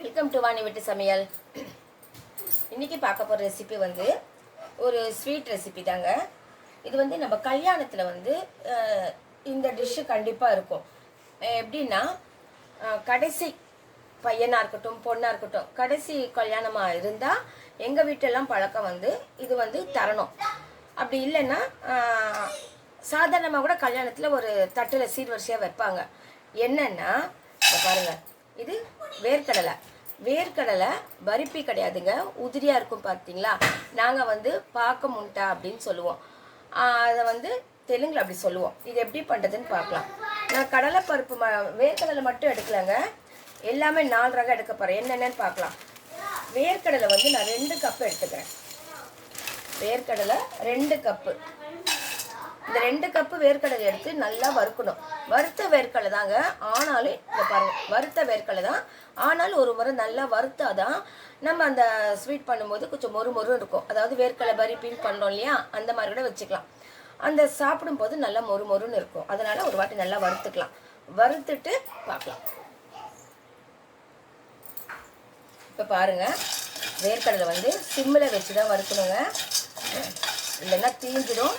Welcome to Vani வீட்டு சமையல். இன்றைக்கி பார்க்க போகிற ரெசிபி வந்து ஒரு ஸ்வீட் ரெசிபி தாங்க. இது வந்து நம்ம கல்யாணத்தில் வந்து இந்த டிஷ்ஷு கண்டிப்பாக இருக்கும். எப்படின்னா கடைசி பையனாக இருக்கட்டும் பொண்ணாக இருக்கட்டும் கடைசி கல்யாணமாக இருந்தால் எங்கள் வீட்டெல்லாம் பழக்கம் வந்து இது வந்து தரணும். அப்படி இல்லைன்னா சாதாரணமாக கூட கல்யாணத்தில் ஒரு தட்டில் சீர்வரிசையாக வைப்பாங்க. என்னென்னா பாருங்கள் இது வேர்க்கடலை. வேர்க்கடலை பருப்பி கிடையாதுங்க. உதிரியாக இருக்கும் பார்த்தீங்களா நாங்கள் வந்து பாக்க முண்டா அப்படின்னு சொல்லுவோம். அதை வந்து தெலுங்குல அப்படி சொல்லுவோம். இது எப்படி பண்ணுறதுன்னு பார்க்கலாம் நான் கடலை பருப்பு ம வேர்க்கடலை மட்டும் எடுக்கலைங்க. எல்லாமே நாலு ரகம் எடுக்க போகிறேன் என்னென்னு பார்க்கலாம் வேர்க்கடலை வந்து நான் ரெண்டு கப்பு எடுத்துக்கிறேன். வேர்க்கடலை ரெண்டு கப்பு இந்த ரெண்டு கப்பு வேர்க்கடலை எடுத்து நல்லா வறுக்கணும். வறுத்த வேர்க்கடலை தாங்க ஆனாலும் இந்த பாருங்க வறுத்த வேர்க்கடலை தான். ஆனாலும் ஒரு முறை நல்லா வறுத்தாதான் நம்ம அந்த ஸ்வீட் பண்ணும்போது கொஞ்சம் மொறு மொறு இருக்கும். அதாவது வேர்க்கடலை பருப்பின்னு பண்ணோம் இல்லையா? அந்த மாதிரி கூட வச்சுக்கலாம். அந்த சாப்பிடும்போது நல்லா மொறு மொறுன்னு இருக்கும். அதனால ஒரு வாட்டி நல்லா வறுத்துக்கலாம். வறுத்துட்டு பார்க்கலாம். இப்போ பாருங்க வேர்க்கடலை வந்து சிம்மில் வச்சு தான் வறுக்கணுங்க. இல்லைன்னா தீஞ்சிடும்.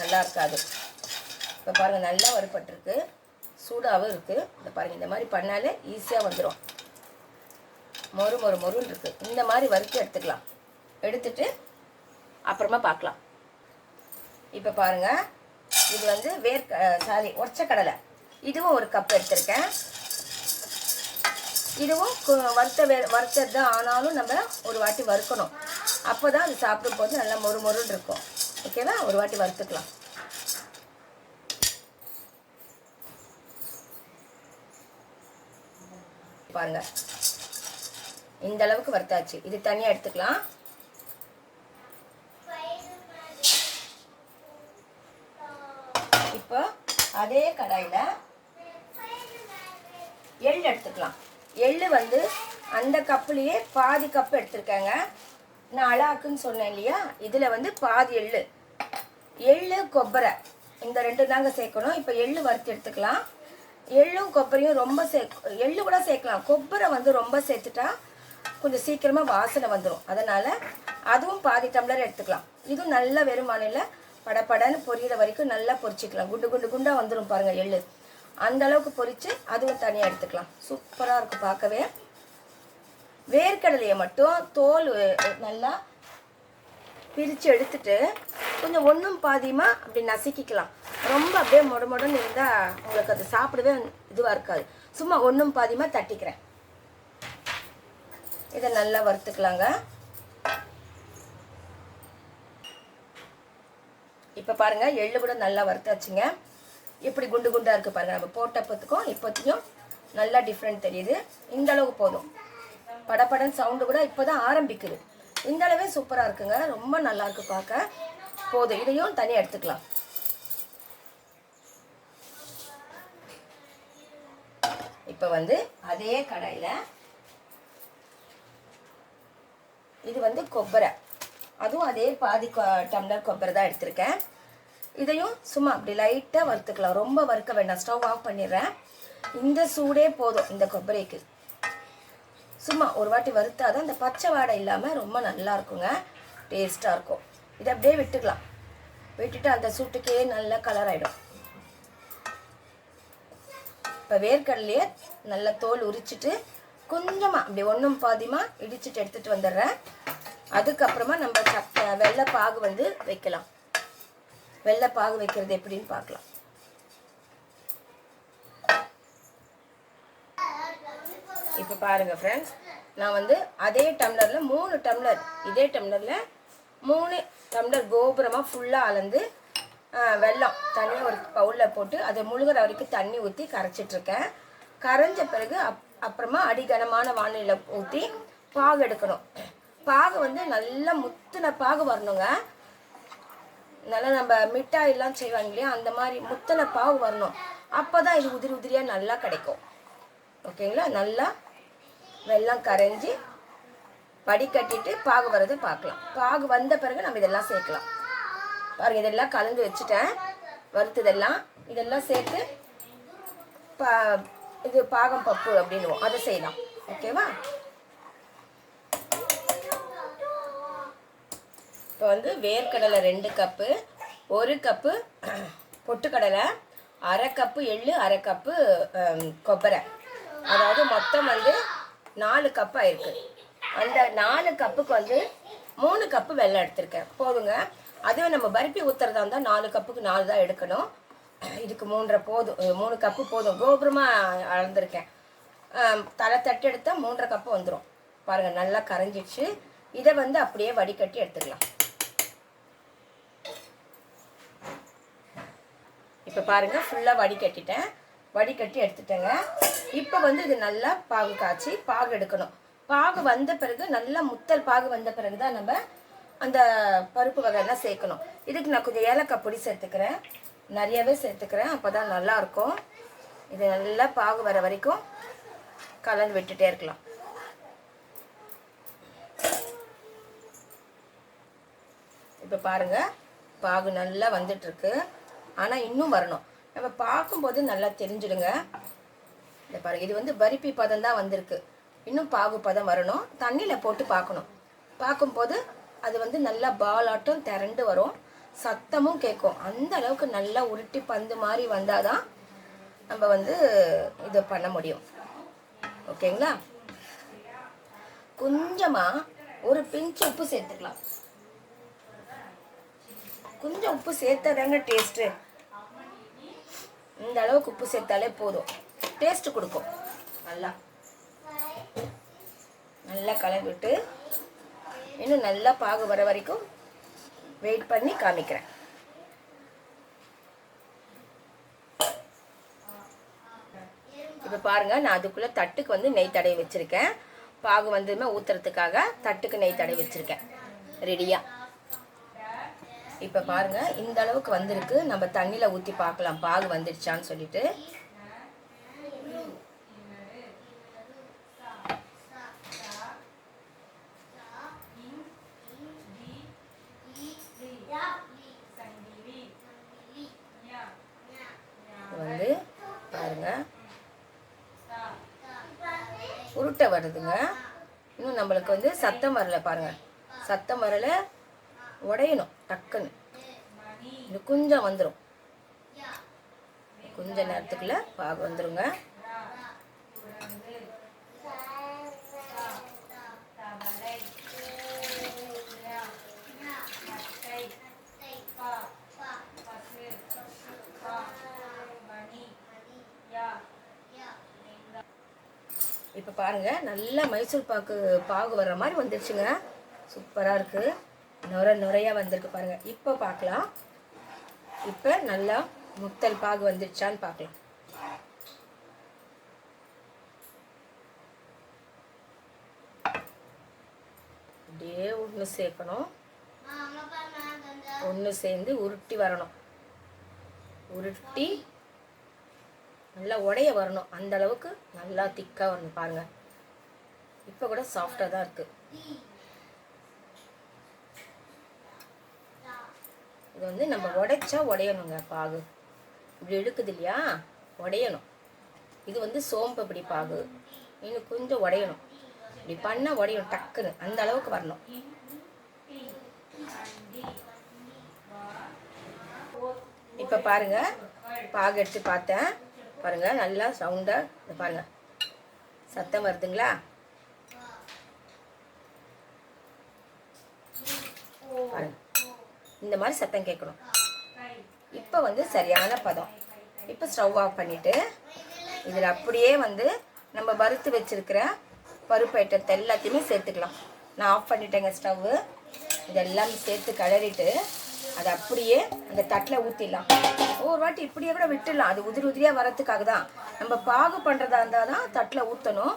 நல்லா இருக்காது. இப்போ பாருங்கள் நல்லா வறுபட்டுருக்கு. சூடாகவும் இருக்குது இந்த பாருங்கள் இந்த மாதிரி பண்ணாலே ஈஸியாக வந்துடும் மொறு மொறு மொறுன்னு இருக்குது இந்த மாதிரி வறுத்து எடுத்துக்கலாம். எடுத்துட்டு அப்புறமா பார்க்கலாம். இப்போ பாருங்கள் இது வந்து வேர்க்க சாரி உடச்ச கடலை இதுவும் ஒரு கப் எடுத்திருக்கேன். இதுவும் வறுத்த வே வறுத்தது தான். ஆனாலும் நம்ம ஒரு வாட்டி வறுக்கணும். அப்போ தான் அது சாப்பிடும்போது நல்லா மொறு மொறுன்னு இருக்கும். ஓகேவா? ஒரு வாட்டி வறுத்துக்கலாம். பாருங்க. இந்த அளவுக்கு வறுத்தாச்சு. இது தனியாக எடுத்துக்கலாம். இப்போ அதே கடாயில் எள் எடுத்துக்கலாம். எள்ளு வந்து அந்த கப்புலேயே பாதி கப்பு எடுத்திருக்கேங்க. நான் அழாக்குன்னு சொன்னேன் இல்லையா? இதில் வந்து பாதி எள்ளு. எள்ளு கொப்பரை. இந்த ரெண்டு தாங்க சேர்க்கணும். இப்போ எள்ளு வறுத்து எடுத்துக்கலாம். எள்ளும் கொப்பரையும் ரொம்ப சே எள்ளு கூட சேர்க்கலாம். கொப்பரை வந்து ரொம்ப சேர்த்துட்டா கொஞ்சம் சீக்கிரமாக வாசனை வந்துடும் அதனால் அதுவும் பாதி டம்ளர் எடுத்துக்கலாம். இதுவும் நல்ல வெறுமானில் படப்படன்னு பொரியிற வரைக்கும் நல்லா பொரிச்சிக்கலாம். குண்டு குண்டு குண்டாக வந்துடும் பாருங்கள் எள்ளு. அந்த அளவுக்கு பொரித்து அதுவும் தனியாக எடுத்துக்கலாம். சூப்பராக இருக்கும் பார்க்கவே. வேர்க்கடலையை மட்டும் தோல் நல்லா பிரித்து எடுத்துட்டு கொஞ்சம் ஒன்றும் பாதியமாக அப்படி நசுக்கிக்கலாம். ரொம்ப அப்படியே முட முடன்னு இருந்தால் உங்களுக்கு அது சாப்பிடவே இதுவாக இருக்காது. சும்மா ஒன்றும் பாதியமாக தட்டிக்கிறேன். இதை நல்லா வறுத்துக்கலாங்க. இப்போ பாருங்க எள்ளு கூட நல்லா வறுத்தாச்சுங்க. எப்படி குண்டு குண்டா இருக்கு பாருங்க நம்ம போட்டப்பத்துக்கும் இப்போத்தையும் நல்லா டிஃப்ரெண்ட் தெரியுது. இந்த அளவுக்கு போதும். படபடன்னு சவுண்டு கூட இப்போதான் ஆரம்பிக்குது. இந்த அளவே சூப்பராக இருக்குங்க. ரொம்ப நல்லா இருக்கு பார்க்க போதும். இதையும் தனியாக எடுத்துக்கலாம். இப்போ வந்து அதே கடையில் இது வந்து கொப்பரை. அதுவும் அதே பாதி டம்ளர் கொப்பரை தான் எடுத்திருக்கேன். இதையும் சும்மா அப்படி லைட்டாக வறுத்துக்கலாம். ரொம்ப வறுக்க வேண்டாம். ஸ்டவ் ஆஃப் பண்ணிடுறேன். இந்த சூடே போதும். இந்த கொப்பரைக்கு. சும்மா ஒரு வாட்டி வறுத்தாதான் இந்த பச்சை வாடை இல்லாமல் ரொம்ப நல்லா இருக்குங்க. டேஸ்ட்டாக இருக்கும். இதை அப்படியே விட்டுக்கலாம். விட்டுட்டு அந்த சூட்டுக்கே நல்ல கலர் ஆகிடும் இப்போ வேர்க்கடலையே நல்லா தோல் உரிச்சிட்டு கொஞ்சமாக அப்படி ஒன்றும் பாதிமா இடிச்சிட்டு எடுத்துகிட்டு வந்துடுறேன். அதுக்கப்புறமா நம்ம சக்க வெள்ளை பாகு வந்து வைக்கலாம். வெள்ளை பாகு வைக்கிறது எப்படின்னு பார்க்கலாம். இப்போ பாருங்கள் ஃப்ரெண்ட்ஸ் நான் வந்து அதே டம்ளரில் மூணு டம்ளர் இதே டம்ளரில் மூணு டம்ளர் கோபுரமாக ஃபுல்லாக அளந்து வெள்ளம் வெல்லம் ஒரு பவுலில் போட்டு அதை முழுகிற வரைக்கும் தண்ணி ஊற்றி கரைச்சிட்ருக்கேன் கரைஞ்ச பிறகு அப் அப்புறமா அடிகனமான வானிலையில் ஊற்றி பாகு எடுக்கணும். பாகு வந்து நல்லா முத்தின பாகு வரணுங்க. நல்லா நம்ம மிட்டாயெல்லாம் செய்வாங்க இல்லையா அந்த மாதிரி முத்தின பாகு வரணும். அப்போ தான் இது உதிரி உதிரியாக நல்லா கிடைக்கும். ஓகேங்களா? நல்லா வெள்ளம் கரைஞ்சி வடிகட்டிட்டு பாகு வரது பார்க்கலாம். பாகு வந்த பிறகு நம்ம இதெல்லாம் சேர்க்கலாம். பாருங்க இதெல்லாம் கலந்து வச்சுட்டேன். வறுத்ததெல்லாம் இதெல்லாம் சேர்த்து பா இது பாகம் பப்பு அப்படின்வோம் அதை செய்யலாம். ஓகேவா இப்போ வந்து வேர்க்கடலை ரெண்டு கப்பு ஒரு கப்பு பொட்டுக்கடலை அரை கப்பு எள்ளு அரை கப்பு கொப்பரை. அதாவது மொத்தம் வந்து நாலு கப் ஆயிருக்கு அந்த நாலு கப்புக்கு வந்து மூணு கப்பு வெள்ளம் எடுத்திருக்கேன். போதுங்க. அதுவே நம்ம பருப்பி ஊற்றுறதா இருந்தால் நாலு கப்புக்கு நாலு தான் எடுக்கணும். இதுக்கு மூன்றரை போதும். மூணு கப்பு போதும். கோபுரமாக அளந்திருக்கேன். தலை தட்டு எடுத்தால் மூன்றரை கப்பு வந்துடும் பாருங்கள் நல்லா கரைஞ்சிச்சு இதை வந்து அப்படியே வடிகட்டி எடுத்துக்கலாம். இப்போ பாருங்கள் ஃபுல்லாக வடிகட்டிட்டேன். வடிகட்டி எடுத்துட்டேங்க. இப்போ வந்து இது நல்லா பாகு காய்ச்சி பாகு எடுக்கணும். பாகு வந்த பிறகு நல்லா முத்தல் பாகு வந்த பிறகு தான் நம்ம அந்த பருப்பு வகையெல்லாம் சேர்க்கணும். இதுக்கு நான் கொஞ்சம் ஏலக்காய் பொடி சேர்த்துக்கிறேன். நிறையவே சேர்த்துக்கிறேன். அப்போ தான் நல்லாயிருக்கும். இது நல்லா பாகு வர வரைக்கும் கலந்து விட்டுட்டே இருக்கலாம். இப்போ பாருங்கள் பாகு நல்லா வந்துட்டுருக்கு. ஆனால் இன்னும் வரணும். நம்ம பார்க்கும்போது நல்லா தெரிஞ்சிடுங்க. இந்த பாருங்க இது வந்து பருப்பி பதம் தான் வந்திருக்கு. இன்னும் பாகு பதம் வரணும். தண்ணியில் போட்டு பார்க்கணும். பார்க்கும்போது அது வந்து நல்லா பாலாட்டம் திரண்டு வரும். சத்தமும் கேட்கும். அந்த அளவுக்கு நல்லா உருட்டி பந்து மாதிரி வந்தால் தான் நம்ம வந்து இதை பண்ண முடியும். ஓகேங்களா? கொஞ்சமாக ஒரு பிஞ்சு உப்பு சேர்த்துக்கலாம். கொஞ்சம் உப்பு சேர்த்தாதாங்க டேஸ்ட்டு இந்த அளவுக்கு உப்பு சேர்த்தாலே போதும். டேஸ்ட் கொடுக்கும். நல்லா. நல்லா கலந்துட்டு இன்னும் நல்லா பாகு வர வரைக்கும் வெயிட் பண்ணி காமிக்கிறேன். இப்போ பாருங்க நான் அதுக்குள்ளே தட்டுக்கு வந்து நெய் தடவி வச்சுருக்கேன். பாகு வந்துமே ஊற்றுறதுக்காக தட்டுக்கு நெய் தடவி வச்சுருக்கேன். ரெடியாக இப்போ பாருங்க இந்த அளவுக்கு வந்திருக்கு. நம்ம தண்ணியில் ஊற்றி பார்க்கலாம். பாகு வந்துடுச்சான்னு சொல்லிட்டு. வந்து பாருங்க. உருட்டை வருதுங்க. இன்னும் நம்மளுக்கு வந்து சத்தம் வரல பாருங்க. சத்தம் வரல. உடையணும். டக்குன்னு. இன்னும் கொஞ்சம் வந்துடும் கொஞ்ச நேரத்துக்குள்ள பாகு வந்துருங்க. இப்போ பாருங்க நல்லா மைசூர் பாக்கு பாகு வர்ற மாதிரி வந்துருச்சுங்க. சூப்பராக இருக்குது நுர நுரையாக வந்திருக்கு பாருங்கள் இப்போ பார்க்கலாம் இப்போ நல்லா முத்தல் பாகு வந்துருச்சான்னு பார்க்கலாம் அப்படியே ஒன்று சேர்க்கணும். ஒன்று சேர்ந்து உருட்டி வரணும். உருட்டி நல்லா உடைய வரணும். அந்த அளவுக்கு நல்லா திக்காக வரணும் பாருங்கள் இப்போ கூட சாஃப்டாக தான் இருக்குது இது வந்து நம்ம உடைச்சா உடையணுங்க பாகு. இப்படி இழுக்குது இல்லையா? உடையணும். இது வந்து சோம்பப்படி பாகு. இன்னும் கொஞ்சம் உடையணும். இப்படி பண்ணால் உடையணும் டக்குன்னு. அந்த அளவுக்கு வரணும். இப்போ பாருங்க பாகு எடுத்து பார்த்தேன். பாருங்க நல்லா சவுண்டாக இந்த பாருங்க. சத்தம் வருதுங்களா? பாருங்க. இந்த மாதிரி சத்தம் கேட்கணும். இப்போ வந்து சரியான பதம். இப்போ ஸ்டவ் ஆஃப் பண்ணிவிட்டு இதில் அப்படியே வந்து நம்ம வறுத்து வச்சிருக்கிற பருப்பு ஐட்டத்தை எல்லாத்தையுமே சேர்த்துக்கலாம். நான் ஆஃப் பண்ணிட்டேங்க ஸ்டவ்வு இதெல்லாம் சேர்த்து கிளறிட்டு அதை அப்படியே அந்த தட்டில் ஊற்றிடலாம் ஒவ்வொரு வாட்டி இப்படியே கூட விட்டுடலாம். அது உதிரி உதிரியாக வரத்துக்காக தான். நம்ம பாகு பண்ணுறதா இருந்தால் தான் தட்டில் ஊற்றணும்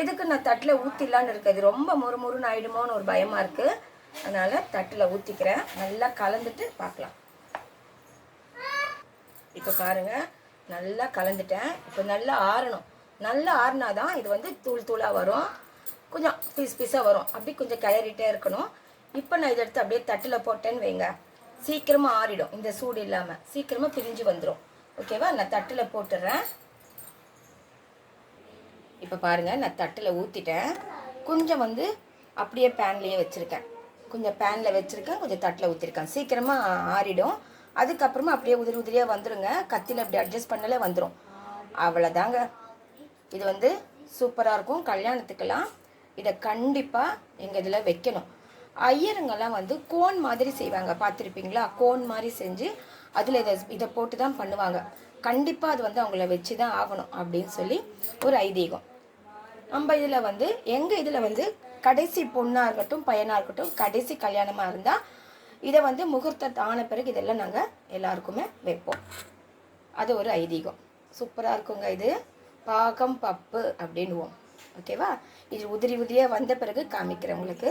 எதுக்கு நான் தட்டில் ஊற்றிடலான்னு இருக்குது ரொம்ப முறுமுறுன்னு ஆயிடுமோன்னு ஒரு பயமாக இருக்குது அதனால் தட்டில் ஊற்றிக்கிறேன் நல்லா கலந்துட்டு பார்க்கலாம் இப்போ பாருங்க நல்லா கலந்துட்டேன். இப்போ நல்லா ஆறணும். நல்லா ஆறினாதான் இது வந்து தூள் தூளாக வரும். கொஞ்சம் பீஸ் பீஸாக வரும். அப்படி கொஞ்சம் கிளறிட்டே இருக்கணும். இப்போ நான் இதை எடுத்து அப்படியே தட்டில் போட்டேன்னு வைங்க. சீக்கிரமாக ஆறிடும். இந்த சூடு இல்லாமல் சீக்கிரமாக பிரிஞ்சு வந்துடும் ஓகேவா நான் தட்டில் போட்டுடுறேன் இப்போ பாருங்கள் நான் தட்டில் ஊற்றிட்டேன் கொஞ்சம் வந்து அப்படியே பேன்லேயே வச்சுருக்கேன். கொஞ்சம் பேனில் வச்சுருக்கேன் கொஞ்சம் தட்டில் ஊற்றிருக்கேன் சீக்கிரமாக ஆறிடும். அதுக்கப்புறமா அப்படியே உதிரி உதிரியாக வந்துருங்க. கத்தியில் அப்படி அட்ஜஸ்ட் பண்ணலே வந்துடும் அவ்வளோதாங்க இது வந்து சூப்பராக இருக்கும். கல்யாணத்துக்கெல்லாம் இதை கண்டிப்பாக எங்கள் இதில் வைக்கணும். ஐயருங்கெல்லாம் வந்து கோன் மாதிரி செய்வாங்க. பார்த்துருப்பீங்களா? கோன் மாதிரி செஞ்சு அதில் இதை இதை போட்டு தான் பண்ணுவாங்க. கண்டிப்பாக அது வந்து அவங்கள வச்சு தான் ஆகணும் அப்படின்னு சொல்லி ஒரு ஐதீகம். நம்ம இதில் வந்து எங்கள் இதில் வந்து கடைசி பொண்ணாக இருக்கட்டும் பையனாக இருக்கட்டும் கடைசி கல்யாணமாக இருந்தால் இதை வந்து முகூர்த்தத்தை ஆன பிறகு இதெல்லாம் நாங்கள் எல்லாருக்குமே வைப்போம். அது ஒரு ஐதீகம். சூப்பராக இருக்குங்க இது. பாகம் பப்பு அப்படின்னுவோம். ஓகேவா? இது உதிரி உதிரியாக வந்த பிறகு காமிக்கிறேன் உங்களுக்கு.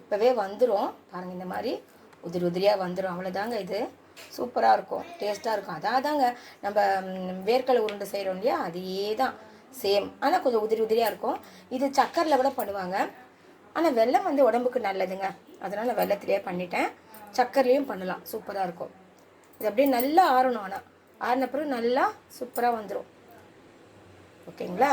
இப்போவே வந்துடும் பாருங்கள் இந்த மாதிரி உதிரி உதிரியாக வந்துடும் அவ்வளோதாங்க இது. சூப்பராக இருக்கும். டேஸ்ட்டாக இருக்கும். அதாதாங்க நம்ம வேர்க்கடலை உருண்டை செய்கிறோம் இல்லையா? அதே தான். சேம். ஆனால் கொஞ்சம் உதிரி உதிரியாக இருக்கும். இது சக்கரில் கூட பண்ணுவாங்க. ஆனால் வெல்லம் வந்து உடம்புக்கு நல்லதுங்க. அதனால் வெள்ளத்திலேயே பண்ணிட்டேன். சக்கரையும் பண்ணலாம். சூப்பராக இருக்கும். இது அப்படியே நல்லா ஆறணும் ஆனால் ஆறின பிறகு நல்லா சூப்பராக வந்துடும் ஓகேங்களா?